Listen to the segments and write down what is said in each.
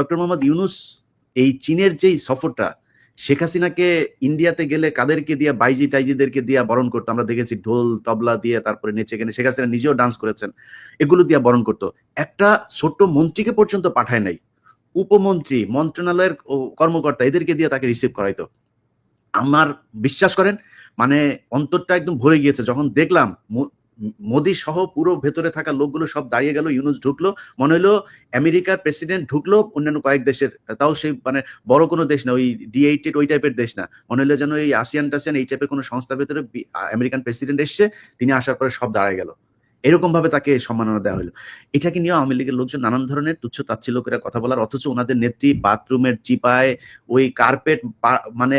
Doctor Mohammad Yunus এই চীনের যেই সফরটা, শেখ হাসিনাকে ইন্ডিয়াতে গেলে কাদেরকে দিয়ে, বাইজি টাইজিদেরকে দিয়ে বরণ করতো? আমরা দেখেছি ঢোল, তবলা দিয়ে তারপরে নেচে গেলে শেখ হাসিনা নিজেও ডান্স করেছেন। এগুলো দিয়ে বরণ করতো। একটা ছোট্ট মন্ত্রীকে পর্যন্ত পাঠায় নাই। উপমন্ত্রী, মন্ত্রণালয়ের কর্মকর্তা এদেরকে দিয়ে তাকে রিসিভ করাইতো। আমার বিশ্বাস করেন মানে অন্তরটা একদম ভরে গিয়েছে। যখন দেখলাম মোদি সহ পুরো ভেতরে থাকা লোকগুলো সব দাঁড়িয়ে গেল, ইউনুস ঢুকলো, মনে হলো আমেরিকার প্রেসিডেন্ট ঢুকলো, অন্যান্য কয়েক দেশের, তাও সেই মানে বড় কোনো দেশ না, ওই ডি এইটেড ওই টাইপের দেশ না। মনে হলো যেন এই আসিয়ান টাসিয়ান এই টাইপের কোনো সংস্থার ভেতরে আমেরিকান প্রেসিডেন্ট এসছে, তিনি আসার পরে সব দাঁড়ায় গেল। এরকম ভাবে তাকে সম্মাননা দেওয়া হলো। এটাকে নিয়ে আওয়ামী লীগের লোকজন নানান ধরনের তুচ্ছ তাচ্ছিল্য করে কথা বলার? অথচ ওনাদের নেত্রী বাথরুমের চিপায় ওই কার্পেট মানে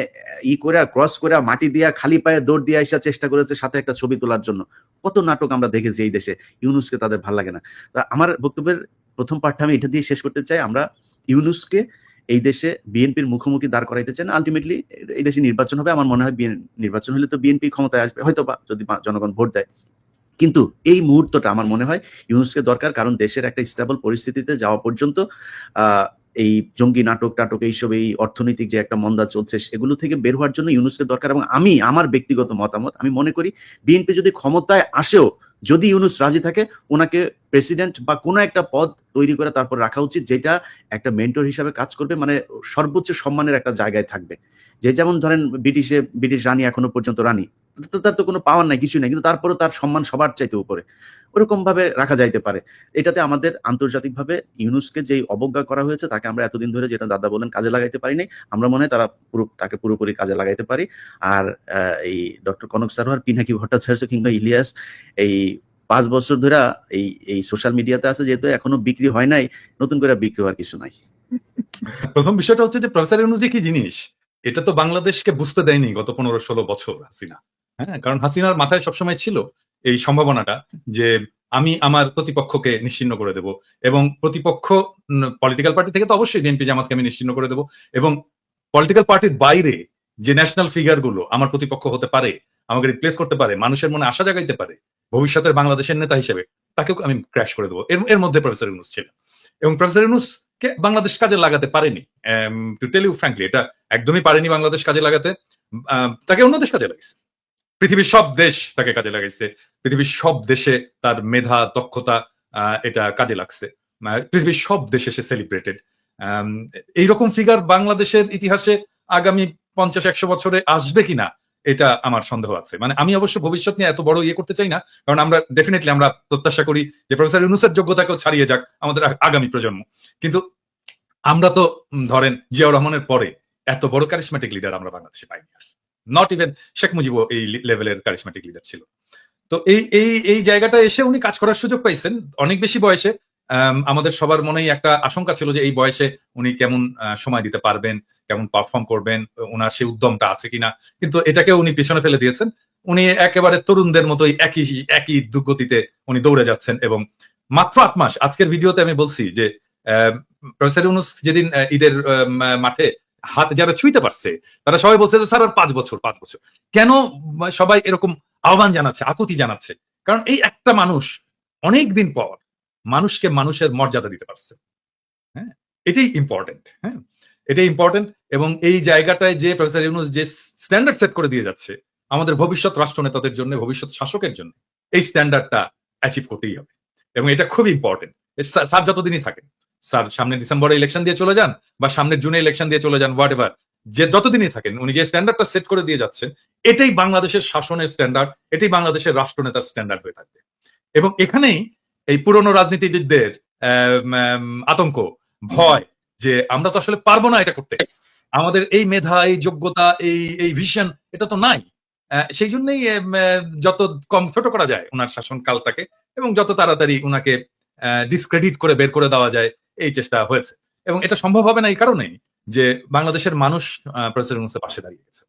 ই করে ক্রস করে, মাটি দিয়া, খালি পায়ে দৌড় দিয়ে আসার চেষ্টা করেছে সাথে একটা ছবি তোলার জন্য। কত নাটক আমরা দেখেছি এই দেশে। ইউনুসকে তাদের ভালো লাগে না। তা আমার বক্তব্যের প্রথম পাঠটা আমি এটা দিয়ে শেষ করতে চাই। আমরা ইউনুসকে এই দেশে বিএনপির মুখোমুখি দাঁড় করাইতে চান আলটিমেটলি এই দেশে নির্বাচন হবে। আমার মনে হয় নির্বাচন হলে তো বিএনপি ক্ষমতায় আসবে। হয়তো বা যদি জনগণ ভোট দেয়। কিন্তু এই মুহূর্তটা আমার মনে হয় ইউনুসকে দরকার, কারণ দেশের একটা স্টেবল পরিস্থিতিতে যাওয়া পর্যন্ত এই জঙ্গি নাটক টাটক এইসব, এই অর্থনৈতিক যে একটা মন্দা চলছে, এগুলো থেকে বের হওয়ার জন্য ইউনুসকে দরকার। এবং আমি, আমার ব্যক্তিগত মতামত, আমি মনে করি বিএনপি যদি ক্ষমতায় আসেও, যদি ইউনুস রাজি থাকে, ওনাকে প্রেসিডেন্ট বা কোনো একটা পদ তৈরি করে তারপর রাখা উচিত, যেটা একটা মেন্টর হিসাবে কাজ করবে মানে সর্বোচ্চ সম্মানের একটা জায়গায় থাকবে। যে যেমন ধরেন ব্রিটিশে, ব্রিটিশ রানী এখনও পর্যন্ত রানী তার তো কোনো পাওয়ার নাই কিছু নাই, কিন্তু তারপরেও তার সম্মান সবার চাইতে উপরে। ওরকম ভাবে রাখা যাইতে পারে। এটাতে আমাদের আন্তর্জাতিকভাবে ইউনুসকে যেই অবজ্ঞা করা হয়েছে, তাকে আমরা এতদিন ধরে যেটা দাদা বলেন কাজে লাগাইতে পারিনি আমরা মনে হয় তারা পুরো, তাকে পুরোপুরি কাজে লাগাইতে পারি। আর এই ডক্টর কনক সারোয়ার, পিনাকি ভট্টাচার্য কিংবা ইলিয়াস, এই পাঁচ বছর ধরে এই এই সোশ্যাল মিডিয়াতে আছে, যেহেতু এখনও বিক্রি হয় নাই, নতুন করে বিক্রি হওয়ার কিছু নাই। প্রথম বিষয়টা হচ্ছে যে প্রফেসর ইউনুস কি জিনিস, এটা তো বাংলাদেশকে বুঝতে দেয়নি গত পনেরো ষোলো বছর, হাসিনা। হ্যাঁ? কারণ হাসিনার মাথায় সবসময় ছিল এই সম্ভাবনাটা যে আমি আমার প্রতিপক্ষকে নিশ্চিন্ন করে দেব এবং প্রতিপক্ষ পলিটিক্যাল পার্টি থেকে তো অবশ্যই বিএনপি জামাতকে আমি নিশ্চিন্ন করে দেব এবং পলিটিক্যাল পার্টির বাইরে যে ন্যাশনাল ফিগারগুলো আমার প্রতিপক্ষ হতে পারে, আমাকে রিপ্লেস করতে পারে, মানুষের মনে আশা জাগাইতে পারে, ভবিষ্যতের বাংলাদেশের নেতা হিসেবে, তাকেও আমি ক্র্যাশ করে দেবো। এর মধ্যে প্রফেসর ইউনুস ছিলেন। এবং প্রফেসর ইউনুস কে বাংলাদেশ কাজে লাগাতে পারেনি। টু টেল ইউ ফ্র্যাঙ্কলি এটা একদমই পারেনি বাংলাদেশ কাজে লাগাতে। তাকে অন্য দেশ কাজে লাগাইছে। পৃথিবীর সব দেশ তাকে কাজে লাগাইছে। পৃথিবীর সব দেশে তার মেধা, দক্ষতা এটা কাজে লাগছে। পৃথিবীর সব দেশে সে সেলিব্রেটেড এইরকম ফিগার বাংলাদেশের ইতিহাসে আগামী পঞ্চাশ, একশো বছরে আসবে কিনা, এটা আমার সন্দেহ আছে। মানে আমি অবশ্য ভবিষ্যৎ নিয়ে এত বড় ইয়ে করতে চাই না, কারণ আমরা ডেফিনেটলি আমরা প্রত্যাশা করি যে প্রফেসর ইউনুসের যোগ্যতাকেও ছাড়িয়ে যাক আমাদের আগামী প্রজন্ম। কিন্তু আমরা তো ধরেন জিয়াউর রহমানের পরে এত বড় কারিশমেটিক লিডার আমরা বাংলাদেশে পাইনি আর। নট ইভেন শেখ মুজিব এই লেভেলের কারিশমেটিক লিডার ছিল। তো এই এই এই জায়গাটা এসে উনি কাজ করার সুযোগ পাইছেন অনেক বেশি বয়সে। আম, আমাদের সবার মনেই একটা আশঙ্কা ছিল যে এই বয়সে উনি কেমন সময় দিতে পারবেন কেমন পারফর্ম করবেন ওনার সেই উদ্যমটা আছে কিনা। কিন্তু এটাকে উনি পিছনে ফেলে দিয়েছেন। উনি একেবারে তরুণদের মতোই একই একই দুর্গতিতে উনি দৌড়ে যাচ্ছেন এবং মাত্র আট মাস আজকের ভিডিওতে আমি বলছি যে প্রফেসর ইউনুস যেদিন ঈদের মাঠে যারা ছুঁইতে পারছে, তারা সবাই বলছে যে, স্যার, আর পাঁচ বছর পাঁচ বছর। কেন সবাই এরকম আহ্বান জানাচ্ছে, আকুতি জানাচ্ছে? কারণ এই একটা মানুষ অনেক দিন পর মানুষকে মানুষের মর্যাদা দিতে পারছে। হ্যাঁ এটাই ইম্পর্টেন্ট হ্যাঁ এটাই ইম্পর্টেন্ট এবং এই জায়গাটায় যে প্রফেসর ইউনুস যে স্ট্যান্ডার্ড সেট করে দিয়ে যাচ্ছে, আমাদের ভবিষ্যৎ রাষ্ট্রনেতাদের জন্য, ভবিষ্যৎ শাসকের জন্য, এই স্ট্যান্ডার্ডটা অ্যাচিভ করতেই হবে। এবং এটা খুব ইম্পর্টেন্ট স্যার যতদিনই থাকেন স্যার, সামনে ডিসেম্বরে ইলেকশন দিয়ে চলে যান বা সামনের জুনে ইলেকশন দিয়ে চলে যান হোয়াট এভার যে যতদিনই থাকেন, উনি যে স্ট্যান্ডার্ডটা সেট করে দিয়ে যাচ্ছেন, এটাই বাংলাদেশের শাসনের স্ট্যান্ডার্ড এটাই বাংলাদেশের রাষ্ট্রনেতার স্ট্যান্ডার্ড হয়ে থাকবে। এবং এখানেই এই পুরনো রাজনীতিবিদদের আতঙ্ক, ভয় যে আমরা তো আসলে পারব না এটা করতে। আমাদের এই মেধা, এই যোগ্যতা, এই এই ভিশন এটা তো নাই। সেই জন্যই যত কম ছোট করা যায় ওনার শাসনকালটাকে, এবং যত তাড়াতাড়ি ওনাকে ডিসক্রেডিট করে বের করে দেওয়া যায় এই চেষ্টা হয়েছে। এবং এটা সম্ভব হবে না এই কারণেই যে বাংলাদেশের মানুষ প্রফেসর ইউনুসের পাশে দাঁড়িয়ে গেছে।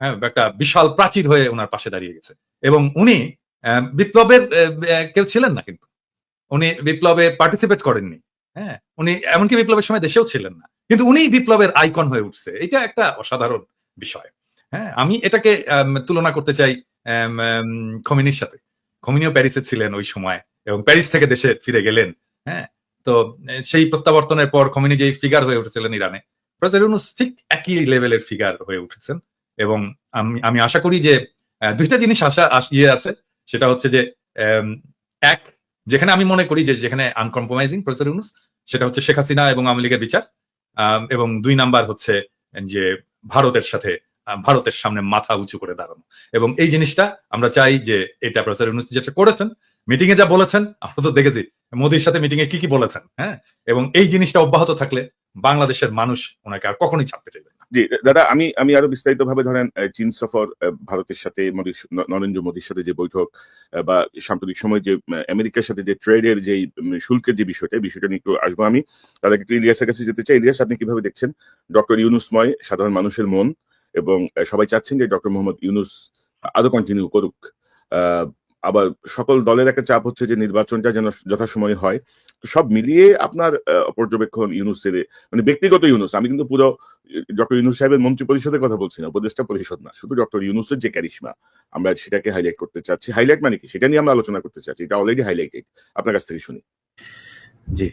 হ্যাঁ একটা বিশাল প্রাচীর হয়ে ওনার পাশে দাঁড়িয়ে গেছে। এবং উনি বিপ্লবের কেউ ছিলেন না কিন্তু। উনি বিপ্লবে পার্টিসিপেট করেননি। হ্যাঁ উনি এমনকি বিপ্লবের সময় দেশেও ছিলেন না। কিন্তু উনি বিপ্লবের আইকন হয়ে উঠছে। এটা একটা অসাধারণ বিষয়। হ্যাঁ আমি এটাকে তুলনা করতে চাই খমিনির সাথে। খমিনিও প্যারিসে ছিলেন ওই সময় এবং প্যারিস থেকে দেশে ফিরে গেলেন। হ্যাঁ তো সেই প্রত্যাবর্তনের পর খমিনি যেই ফিগার হয়ে উঠেছিলেন ইরানে ঠিক একই লেভেলের ফিগার হয়ে উঠেছেন। এবং আমি আমি আশা করি যে দুইটা জিনিস আশা ইয়ে আছে। সেটা হচ্ছে যে এক, যেখানে আমি মনে করি যে, যেখানে আনকম্প্রোমাইজিং প্রফেসর ইউনুস সেটা হচ্ছে শেখ হাসিনা এবং আওয়ামী লীগের বিচার। এবং দুই নাম্বার হচ্ছে যে, ভারতের সাথে ভারতের সামনে মাথা উঁচু করে দাঁড়ানো। এবং এই জিনিসটা আমরা চাই যে, এটা প্রফেসর ইউনুস যেটা করেছেন মিটিং এ যা বলেছেন, আমরা তো দেখেছি মোদির সাথে মিটিং এ কি কি বলেছেন হ্যাঁ? এবং এই জিনিসটা অব্যাহত থাকলে বাংলাদেশের মানুষ ওনাকে আর কখনোই ছাড়তে চাইবে জি, দাদা, আমি আমি আরও বিস্তারিত ভাবে ধরেন চীন সফর ভারতের সাথে নরেন্দ্র মোদীর সাথে যে বৈঠক বা সাম্প্রতিক সময় যে আমেরিকার সাথে যে ট্রেডের যে শুল্কের যে বিষয়টা বিষয়টা নিয়ে একটু আসব আমি। তাদের একটু ইলিয়াসের কাছে যেতে চাই। ইলিয়াস, আপনি কীভাবে দেখছেন? ডক্টর ইউনুসময় সাধারণ মানুষের মন এবং সবাই চাচ্ছেন যে ডক্টর মোহাম্মদ ইউনুস আরও কন্টিনিউ করুক। আবার সকল দলের একটা চাপ হচ্ছে যে নির্বাচনটা যেন যথাসময়ে হয়। তো সব মিলিয়ে আপনার পর্যবেক্ষণ ইউনুসের মানে ব্যক্তিগত ইউনুস, আমি কিন্তু পুরো ডক্টর ইউনুস সাহেবের মন্ত্রী পরিষদের কথা বলছি না, উপদেষ্টা পরিষদ না, শুধু ডক্টর ইউনুসের যে ক্যারিশমা আমরা সেটাকে হাইলাইট করতে চাচ্ছি। হাইলাইট মানে কি? সেটা নিয়ে আমরা আলোচনা করতে চাচ্ছি, এটা অলরেডি হাইলাইটেড আপনার কাছ থেকে শুনি। জি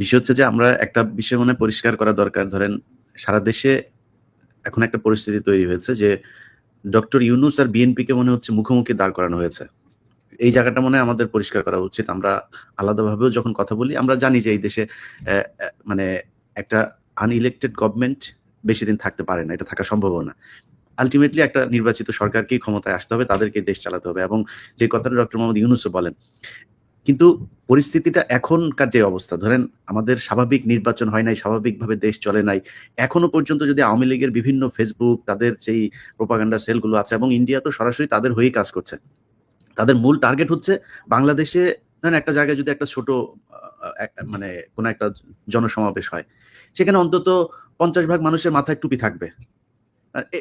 বিষয় হচ্ছে যে আমরা একটা বিষয় মনে পরিষ্কার করা দরকার। ধরেন সারা দেশে এখন একটা পরিস্থিতি তৈরি হয়েছে যে ডক্টর ইউনুস আর বিএনপি কে মনে হচ্ছে মুখোমুখি দাঁড় করানো হয়েছে। এই জায়গাটা মনে হয় আমাদের পরিষ্কার করা উচিত। আমরা আলাদাভাবেও যখন কথা বলি, আমরা জানি যে এই দেশে মানে একটা আনইলেক্টেড গভর্নমেন্ট বেশি দিন থাকতে পারে না, এটা থাকা সম্ভব না। আলটিমেটলি একটা নির্বাচিত সরকারকেই ক্ষমতায় আসতে হবে তাদেরকে দেশ চালাতে হবে। এবং যে কথাটা ডক্টর মোহাম্মদ ইউনুসও বলেন কিন্তু পরিস্থিতিটা এখনকার যে অবস্থা, ধরেন আমাদের স্বাভাবিক নির্বাচন হয় নাই, স্বাভাবিকভাবে দেশ চলে নাই, এখনও পর্যন্ত যদি আওয়ামী লীগের বিভিন্ন ফেসবুক তাদের সেই প্রোপাগান্ডা সেলগুলো আছে এবং ইন্ডিয়া তো সরাসরি তাদের হয়েই কাজ করছে। তাদের মূল টার্গেট হচ্ছে বাংলাদেশে, ধরেন একটা জায়গায় যদি একটা ছোট মানে কোনো একটা জনসমাবেশ হয়, সেখানে অন্তত পঞ্চাশ ভাগ মানুষের মাথায় টুপি থাকবে।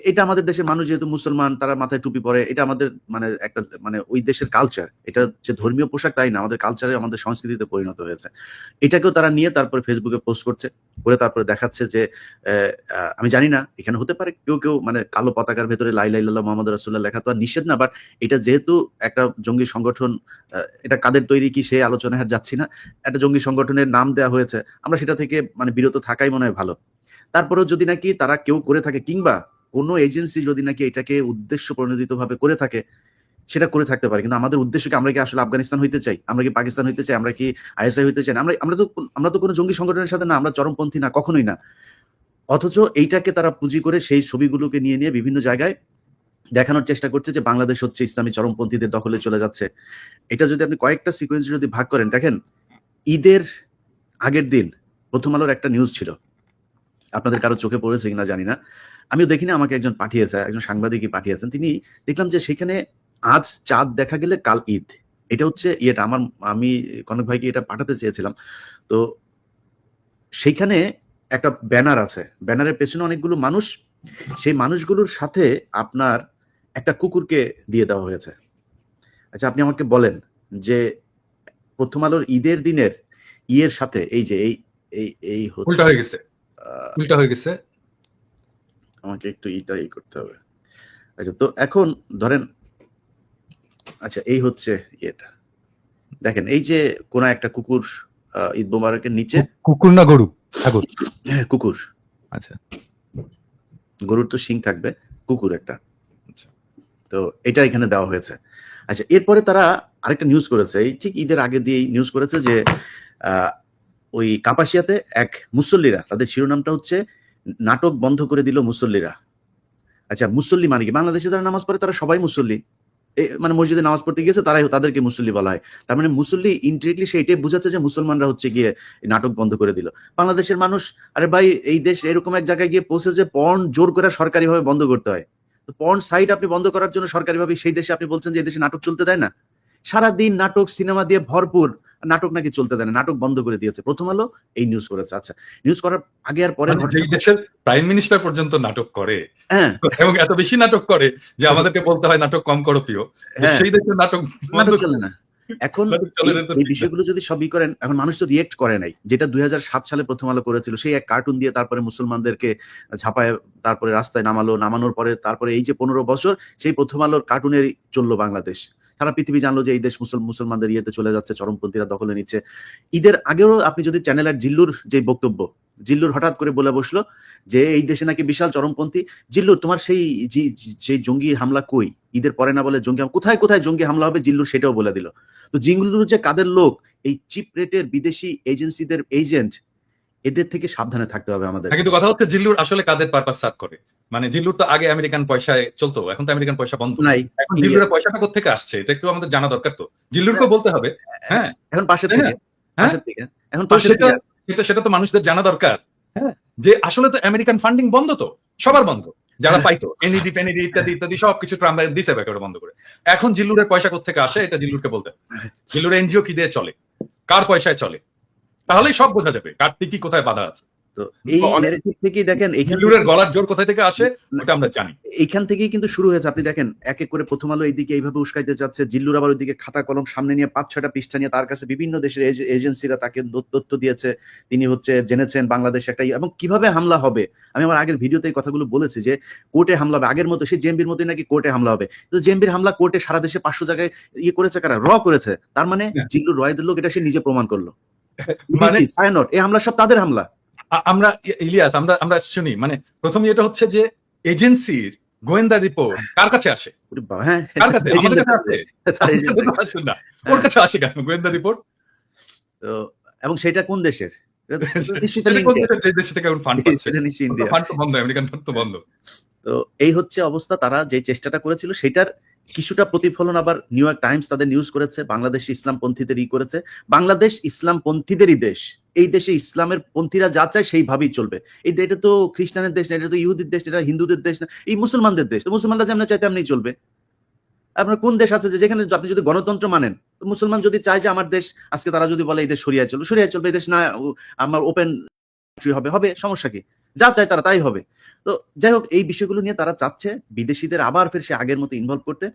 এটা আমাদের দেশের মানুষ যেহেতু মুসলমান, তারা মাথায় টুপি পরে, এটা আমাদের মানে একটা মানে ওই দেশের কালচার এটা যে ধর্মীয় পোশাক তাই না, আমাদের কালচারে আমাদের সংস্কৃতিতে পরিণত হয়েছে। এটাকেও তারা নিয়ে তারপরে ফেসবুকে পোস্ট করছে, করে তারপরে দেখাচ্ছে যে আমি জানি না, এখানে হতে পারে, কেউ কেউ মানে কালো পতাকার ভেতরে লাই লাই লাল্লাহ মোহাম্মদ রাসুল্লাহ লেখা তো আর নিষেধ না বাট এটা যেহেতু একটা জঙ্গি সংগঠন এটা কাদের তৈরি কি সে আলোচনায় যাচ্ছি না, একটা জঙ্গি সংগঠনের নাম দেওয়া হয়েছে, আমরা সেটা থেকে মানে বিরত থাকাই মনে হয় ভালো। তারপরেও যদি নাকি তারা কেউ করে থাকে, কিংবা কোনো এজেন্সি যদি নাকি এটাকে উদ্দেশ্য প্রণোদিত ভাবে করে থাকে, সেটা করে থাকতে পারে। কিন্তু আমাদের উদ্দেশ্য কি আমরা কি আসলে আফগানিস্তান হইতে চাই? আমরা কি পাকিস্তান হইতে চাই? আমরা কি আইএসআই হইতে চাই? আমরা আমরা তো আমরা তো কোনো জঙ্গি সংগঠনের সাথে না, আমরা চরমপন্থী না, কখনোই না। অথচ এইটাকে তারা পুঁজি করে সেই ছবিগুলোকে নিয়ে নিয়ে বিভিন্ন জায়গায় দেখানোর চেষ্টা করছে যে বাংলাদেশ হচ্ছে ইসলামী চরমপন্থীদের দখলে চলে যাচ্ছে। এটা যদি আপনি কয়েকটা সিকোয়েন্স যদি ভাগ করেন, দেখেন, ঈদের আগের দিন প্রথম আলোর একটা নিউজ ছিল। আপনাদের কারও চোখে পড়েছে কিনা জানি না। আমিও দেখিনি আমাকে একজন পাঠিয়েছে একজন সাংবাদিকই পাঠিয়েছেন। তিনি দেখলাম যে সেখানে আজ চাঁদ দেখা গেলে কাল ঈদ। এটা হচ্ছে ইয়েটা আমার আমি কনক ভাইকে এটা পাঠাতে চেয়েছিলাম। তো সেইখানে একটা ব্যানার আছে। ব্যানারের পেছনে অনেকগুলো মানুষ। সেই মানুষগুলোর সাথে আপনার একটা কুকুরকে দিয়ে দেওয়া হয়েছে। আচ্ছা আপনি আমাকে বলেন যে প্রথম আলোর ঈদের দিনের ইয়ের সাথে এই যে এই এই এই হচ্ছে, উল্টা হয়ে গেছে। আমাকে একটু ইটা ই করতে হবে। আচ্ছা তো এখন ধরেন আচ্ছা এই হচ্ছে ইয়েটা। দেখেন এই যে কোন একটা কুকুর ঈদ মোবারকের নিচে কুকুর না গরু? ঠাকুর হ্যাঁ, কুকুর। আচ্ছা। গরুর তো শিং থাকবে কুকুর একটা। আচ্ছা। তো এটা এখানে দেওয়া হয়েছে। আচ্ছা এরপরে তারা আরেকটা নিউজ করেছে। এই ঠিক ঈদের আগে দিয়ে নিউজ করেছে যে আহ, ওই কাপাসিয়াতে এক মুসল্লিরা, তাদের শিরোনামটা হচ্ছে, নাটক বন্ধ করে দিল মুসল্লিরা। আচ্ছা মুসল্লি মানে কি? বাংলাদেশে যারা নামাজ পড়ে, তারা সবাই মুসল্লি। মানে মসজিদে নামাজ পড়তে গিয়েছে, তারাই তাদেরকে মুসল্লি বলা হয়। তার মানে মুসল্লি ইনডিরেক্টলি সে এটাই বোঝাচ্ছে যে মুসলমানরা হচ্ছে গিয়ে নাটক বন্ধ করে দিল। বাংলাদেশের মানুষ, আরে ভাই, এই দেশ এরকম এক জায়গায় গিয়ে পৌঁছে যে পর্ন জোর করে সরকারিভাবে বন্ধ করতে হয়। তো পর্ন সাইট আপনি বন্ধ করার জন্য সরকারিভাবে সেই দেশে আপনি বলছেন যে দেশে নাটক চলতে দেয় না? সারাদিন নাটক, সিনেমা দিয়ে ভরপুর। নাটক নাকি চলতে দেয় নাটক বন্ধ করে দিয়েছে। প্রথম আলো এই নিউজ করেছে। আচ্ছা নিউজ করার আগে আর পরে মানে দেশের প্রাইম মিনিস্টার পর্যন্ত নাটক করে। হ্যাঁ। এবং এত বেশি নাটক করে যে আমাদেরকে বলতে হয় নাটক কম করো প্রিয়। হ্যাঁ। সেই দেশের নাটক বন্ধ চলে না। এখন এই-। বিষয়গুলো যদি সবই করেন এখন মানুষ তো রিয়েক্ট করে নাই। যেটা দুই হাজার সাত সালে প্রথম আলো করেছিল সেই এক কার্টুন দিয়ে তারপরে মুসলমানদেরকে ঝাপায় তারপরে রাস্তায় নামালো নামানোর পরে তারপরে এই যে পনেরো বছর সেই প্রথম আলোর কার্টুনের চলল বাংলাদেশ। সারা পৃথিবী জানলো যে এই দেশ মুসল মুসলমানদের ইয়েতে চলে যাচ্ছে, চরমপন্থীরা দখলে নিচ্ছে। ঈদের আগেও আপনি যদি চ্যানেল আর জিল্লুর যে বক্তব্য, জিল্লুর হঠাৎ করে বলে বসল যে এই দেশে নাকি বিশাল চরমপন্থী, জিল্লুর, তোমার সেই সেই জঙ্গি হামলা কই? ঈদের পরে না বলে জঙ্গি কোথায় কোথায় জঙ্গি হামলা হবে জিল্লুর সেটাও বলে দিল। তো জিল্লুর যে কাদের লোক, এই চিপ রেটের বিদেশি এজেন্সিদের এজেন্ট এদের থেকে সাবধানে থাকতে হবে আমাদের। হ্যাঁ, কিন্তু কথা হচ্ছে জিল্লুর আসলে কাদের পারপাস সার্ভ করে? মানে জিল্লুর তো আগে আমেরিকান পয়সায় চলতো এখন তো আমেরিকান পয়সা বন্ধ। নাই। এখন জিল্লুরের পয়সাটা কোথেকে আসছে? এটা একটু আমাদের জানা দরকার তো। জিল্লুরকেও বলতে হবে। হ্যাঁ। এখন পাশে হ্যাঁ, থেকে হ্যাঁ। থেকে। এখন তো পাশের সেটা থেকে। সেটা সেটা তো মানুষদের জানা দরকার। হ্যাঁ। যে আসলে তো আমেরিকান ফান্ডিং বন্ধ তো সবার বন্ধ। যারা পাইতো এনইডি ফেনিডি ইত্যাদি ইত্যাদি সবকিছু ট্রাম্প দিছে একেবারে বন্ধ করে। এখন জিল্লুরের পয়সা কোথা কোথেকে আসে? এটা জিল্লুরকে বলতে। জিল্লুর এনজিও কি দিয়ে চলে? কার পয়সায় চলে? তাহলেই সব বোঝা যাবে কার কি কোথায় বাধা আছে। তো এই ন্যারেটিভ থেকেই দেখেন এইখান গলার জোর কোথায় থেকে আসে ওটা আমরা জানি। এইখান থেকেই কিন্তু শুরু হয়েছে। আপনি দেখেন এক এক করে প্রথম আলো এইদিকে এইভাবে উস্কাইতে যাচ্ছে জিল্লুর আবার ওইদিকে খাতা কলম সামনে নিয়ে পাঁচ ছয়টা পৃষ্ঠা নিয়ে তার কাছে বিভিন্ন দেশের এজেন্সিরা তাকে তথ্য দিয়েছে। তিনি হচ্ছে জেনেছেন বাংলাদেশ একটা এবং কীভাবে হামলা হবে? আমি আমার আগের ভিডিওতে এই কথাগুলো বলেছি যে কোর্টে হামলা হবে। আগের মতো সেই জেএমবির মতোই নাকি কোর্টে হামলা হবে। তো জেএমবির হামলা কোর্টে সারা দেশে পাঁচশো জায়গায় ইয়ে করেছে কারা? র করেছে। তার মানে। জিল্লুর রয়েদের লোক এটা সে নিজে প্রমাণ করল। মানে সায়নট এই হামলা সব তাদের হামলা। আমরা ইলিয়াস আমরা আমরা শুনি মানে প্রথম এটা হচ্ছে যে এজেন্সির গোয়েন্দা রিপোর্ট কার কাছে আসে? হ্যাঁ কার কাছে? ওর কাছে আসে কেন গোয়েন্দা রিপোর্ট? তো এবং সেটা কোন দেশের? এটা তো নিশ্চয়ই সেটা কোন ইন্ডিয়া। ফান্ড বন্ধ আমেরিকান ফান্ড তো বন্ধ। তো এই হচ্ছে অবস্থা। তারা যে চেষ্টাটা করেছিল সেটার কিছুটা প্রতিফলন আবার নিউ ইয়র্ক টাইমস তাদের নিউজ করেছে বাংলাদেশ ইসলাম পন্থীদের ই করেছে। বাংলাদেশ ইসলাম পন্থীদেরই দেশ। এই দেশে ইসলামের পন্থীরা যা চায় সেইভাবেই চলবে। এই এটা তো খ্রিস্টানের দেশ না এটা তো ইহুদির দেশ না, এটা হিন্দুদের দেশ না এই মুসলমানদের দেশ। তো মুসলমানরা যেমন চাই তেমনি চলবে। আপনার কোন দেশ আছে যেখানে আপনি যদি গণতন্ত্র মানেন মুসলমান যদি চায় যে আমার দেশ আজকে তারা যদি বলে এই দেশ সরিয়ে চলবে সরিয়ে চলবে এই দেশ না আমার ওপেন হবে হবে সমস্যা কি? যা চায় তারা তাই হবে। তো যাই হোক, এই বিষয়গুলো নিয়ে তারা চাচ্ছে। বিদেশিদের আবার ফের সে আগের মতো ইনভলভ করতে।